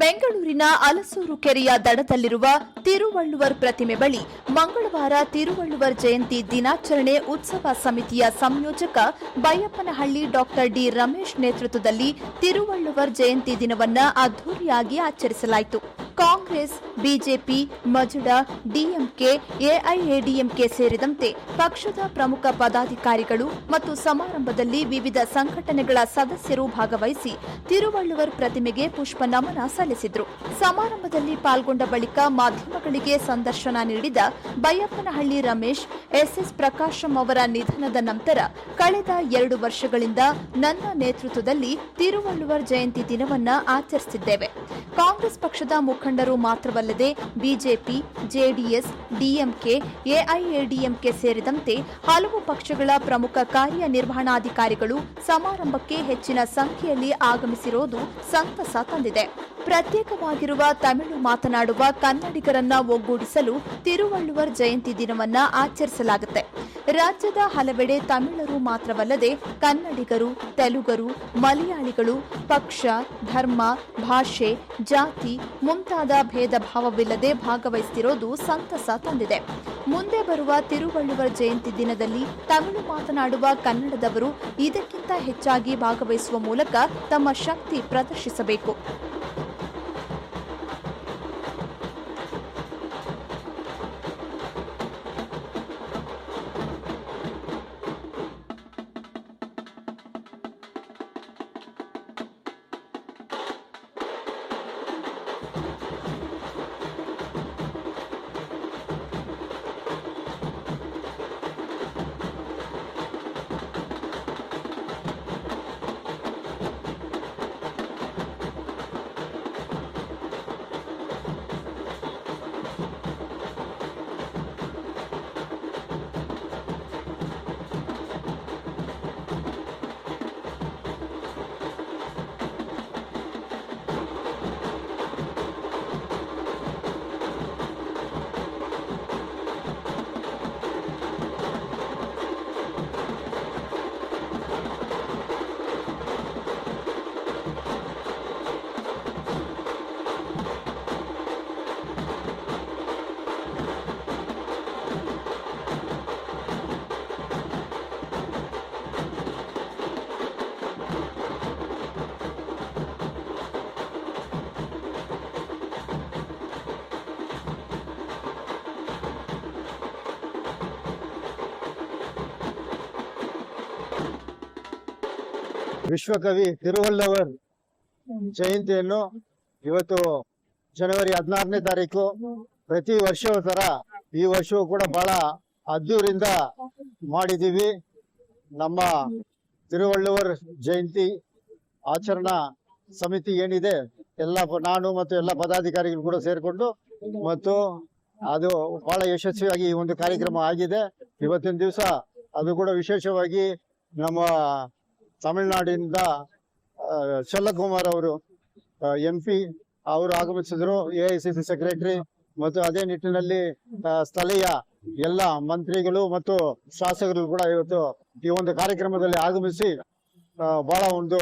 ಬೆಂಗಳೂರಿನ ಅಲಸೂರು ಕೆರೆಯ ದಡದಲ್ಲಿರುವ ತಿರುವಳ್ಳುವರ್ ಪ್ರತಿಮೆ ಬಳಿ ಮಂಗಳವಾರ ತಿರುವಳ್ಳುವರ್ ಜಯಂತಿ ದಿನಾಚರಣೆ ಉತ್ಸವ ಸಮಿತಿಯ ಸಂಯೋಜಕ ಬೈಯಪ್ಪನಹಳ್ಳಿ ಡಾಕ್ಟರ್ ಡಿ ರಮೇಶ್ ನೇತೃತ್ವದಲ್ಲಿ ತಿರುವಳ್ಳುವರ್ ಜಯಂತಿ ದಿನವನ್ನು ಅದ್ದೂರಿಯಾಗಿ ಆಚರಿಸಲಾಯಿತು. ಕಾಂಗ್ರೆಸ್, ಬಿಜೆಪಿ, ಮಜುಡ, ಡಿಎಂಕೆ, ಎಐಎಡಿಎಂಕೆ ಸೇರಿದಂತೆ ಪಕ್ಷದ ಪ್ರಮುಖ ಪದಾಧಿಕಾರಿಗಳು ಮತ್ತು ಸಮಾರಂಭದಲ್ಲಿ ವಿವಿಧ ಸಂಘಟನೆಗಳ ಸದಸ್ಯರು ಭಾಗವಹಿಸಿ ತಿರುವಳ್ಳುವರ್ ಪ್ರತಿಮೆಗೆ ಪುಷ್ಪ ನಮನ ಸಲ್ಲಿಸಿದರು. ಸಮಾರಂಭದಲ್ಲಿ ಪಾಲ್ಗೊಂಡ ಬಳಿಕ ಮಾಧ್ಯಮಗಳಿಗೆ ಸಂದರ್ಶನ ನೀಡಿದ ಬೈಯಪ್ಪನಹಳ್ಳಿ ರಮೇಶ್, ಎಸ್ಎಸ್ ಪ್ರಕಾಶಂ ಅವರ ನಿಧನದ ನಂತರ ಕಳೆದ ಎರಡು ವರ್ಷಗಳಿಂದ ನನ್ನ ನೇತೃತ್ವದಲ್ಲಿ ತಿರುವಳ್ಳುವರ್ ಜಯಂತಿ ದಿನವನ್ನು ಆಚರಿಸಿದ್ದೇವೆ. ಕಾಂಗ್ರೆಸ್ ಪಕ್ಷದ ಮುಖಂಡರು ಮಾತ್ರವಲ್ಲದೆ ಬಿಜೆಪಿ, ಜೆಡಿಎಸ್, ಡಿಎಂಕೆ, ಎಐಎಡಿಎಂಕೆ ಸೇರಿದಂತೆ ಹಲವು ಪಕ್ಷಗಳ ಪ್ರಮುಖ ಕಾರ್ಯನಿರ್ವಹಣಾಧಿಕಾರಿಗಳು ಸಮಾರಂಭಕ್ಕೆ ಹೆಚ್ಚಿನ ಸಂಖ್ಯೆಯಲ್ಲಿ ಆಗಮಿಸಿರುವುದು ಸಂತಸ ತಂದಿದೆ. ಪ್ರತ್ಯೇಕವಾಗಿರುವ ತಮಿಳು ಮಾತನಾಡುವ ಕನ್ನಡಿಗರನ್ನ ಒಗ್ಗೂಡಿಸಲು ತಿರುವಳ್ಳುವರ್ ಜಯಂತಿ ದಿನವನ್ನ ಆಚರಿಸಲಾಗುತ್ತೆ. ರಾಜ್ಯದ ಹಲವೆಡೆ ತಮಿಳರು ಮಾತ್ರವಲ್ಲದೆ ಕನ್ನಡಿಗರು, ತೆಲುಗರು, ಮಲಯಾಳಿಗಳು, ಪಕ್ಷ, ಧರ್ಮ, ಭಾಷೆ, ಜಾತಿ ಮುಂತಾದ ಭೇದ ಭಾವವಿಲ್ಲದೆ ಭಾಗವಹಿಸುತ್ತಿರೋದು ಸಂತಸ ತಂದಿದೆ. ಮುಂದೆ ಬರುವ ತಿರುವಳ್ಳುವರ್ ಜಯಂತಿ ದಿನದಲ್ಲಿ ತಮಿಳು ಮಾತನಾಡುವ ಕನ್ನಡದವರು ಇದಕ್ಕಿಂತ ಹೆಚ್ಚಾಗಿ ಭಾಗವಹಿಸುವ ಮೂಲಕ ತಮ್ಮ ಶಕ್ತಿ ಪ್ರದರ್ಶಿಸಬೇಕು. ವಿಶ್ವಕವಿ ತಿರುವಲ್ಲವರ್ ಜಯಂತಿಯನ್ನು ಇವತ್ತು ಜನವರಿ ಹದಿನಾರನೇ ತಾರೀಕು ಪ್ರತಿ ವರ್ಷವೂ ತರ ಈ ವರ್ಷವೂ ಕೂಡ ಬಹಳ ಅದ್ದೂರಿಂದ ಮಾಡಿದೀವಿ ನಮ್ಮ ತಿರುವಳ್ಳುವರ್ ಜಯಂತಿ ಆಚರಣಾ ಸಮಿತಿ ಏನಿದೆ ಎಲ್ಲ ನಾನು ಮತ್ತು ಎಲ್ಲ ಪದಾಧಿಕಾರಿಗಳು ಕೂಡ ಸೇರಿಕೊಂಡು ಮತ್ತು ಅದು ಬಹಳ ಯಶಸ್ವಿಯಾಗಿ ಈ ಒಂದು ಕಾರ್ಯಕ್ರಮ ಆಗಿದೆ. ಇವತ್ತಿನ ದಿವಸ ಅದು ಕೂಡ ವಿಶೇಷವಾಗಿ ನಮ್ಮ ತಮಿಳುನಾಡಿನಿಂದ ಶಲ್ಲಕುಮಾರ್ ಅವರು ಎಂ ಪಿ ಅವರು ಆಗಮಿಸಿದ್ರು, A I C C secretary ಮತ್ತು ಅದೇ ನಿಟ್ಟಿನಲ್ಲಿ ಸ್ಥಳೀಯ ಎಲ್ಲ ಮಂತ್ರಿಗಳು ಮತ್ತು ಶಾಸಕರು ಕೂಡ ಇವತ್ತು ಈ ಒಂದು ಕಾರ್ಯಕ್ರಮದಲ್ಲಿ ಆಗಮಿಸಿ ಬಹಳ ಒಂದು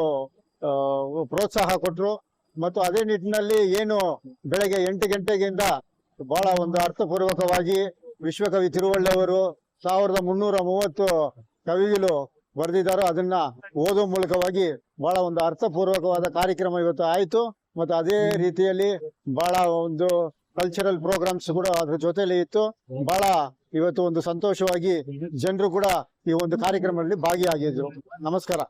ಪ್ರೋತ್ಸಾಹ ಕೊಟ್ಟರು ಮತ್ತು ಅದೇ ನಿಟ್ಟಿನಲ್ಲಿ ಏನು ಬೆಳಗ್ಗೆ ಎಂಟು ಗಂಟೆಗಿಂದ ಬಹಳ ಒಂದು ಅರ್ಥಪೂರ್ವಕವಾಗಿ ವಿಶ್ವಕವಿ ತಿರುವಳ್ಳವರು ಸಾವಿರದ ಮುನ್ನೂರ ಮೂವತ್ತು ಕವಿಗಳು ಬರೆದಿದ್ದಾರೋ ಅದನ್ನ ಓದೋ ಮೂಲಕವಾಗಿ ಬಹಳ ಒಂದು ಅರ್ಥಪೂರ್ವಕವಾದ ಕಾರ್ಯಕ್ರಮ ಇವತ್ತು ಆಯ್ತು. ಮತ್ತು ಅದೇ ರೀತಿಯಲ್ಲಿ ಬಹಳ ಒಂದು ಕಲ್ಚರಲ್ ಪ್ರೋಗ್ರಾಮ್ಸ್ ಕೂಡ ಅದ್ರ ಜೊತೆಯಲ್ಲಿ ಇತ್ತು. ಬಹಳ ಇವತ್ತು ಒಂದು ಸಂತೋಷವಾಗಿ ಜನರು ಕೂಡ ಈ ಒಂದು ಕಾರ್ಯಕ್ರಮದಲ್ಲಿ ಭಾಗಿಯಾಗಿದ್ರು. ನಮಸ್ಕಾರ.